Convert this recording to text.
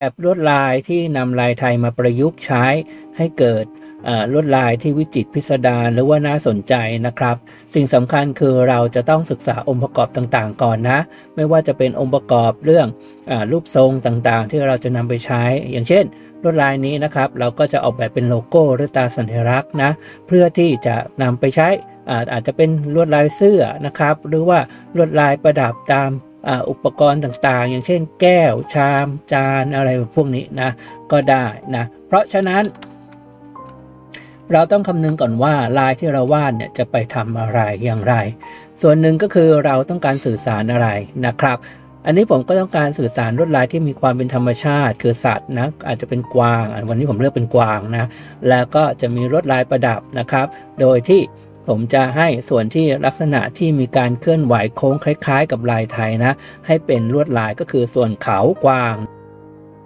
แบบลวดลายที่นำลายไทยมาประยุกต์ใช้ให้เกิดลวดลายที่วิจิตรพิสดารหรือว่าน่าสนใจนะครับ สิ่งสำคัญคือเราจะต้องศึกษาองค์ประกอบต่างๆ ก่อนนะ ไม่ว่าจะเป็นองค์ประกอบเรื่องอรูปทรงต่างๆ ที่เราจะนำไปใช้ อย่างเช่นลวดลายนี้นะครับ เราก็จะออกแบบเป็นโลโก้หรือตราสัญลักษณ์นะเพื่อที่จะนำไปใช้อ่าอาจจะเป็นลวดลายเสื้อนะครับ หรือว่าลวดลายประดับตาม อุปกรณ์ต่างๆ อย่างเช่น แก้วชาม จานอะไรพวกนี้นะก็ได้นะเพราะฉะนั้น เราต้องคำนึงก่อนว่าลายที่เราวาดเนี่ยจะไปทำอะไรอย่างไร ส่วนหนึ่งก็คือเราต้องการสื่อสารอะไรนะครับอันนี้ผมก็ต้องการสื่อสารลวดลายที่มีความเป็นธรรมชาติ คือสัตว์นะอาจจะเป็นกวาง วันนี้ผมเลือกเป็นกวางนะแล้วก็จะมีลวดลายประดับนะครับ โดยที่ ผมจะให้ส่วนที่ลักษณะที่มีการเคลื่อนไหวโค้งคล้าย ๆ กับลายไทยนะ ให้เป็นลวดลายก็คือส่วนเขากวาง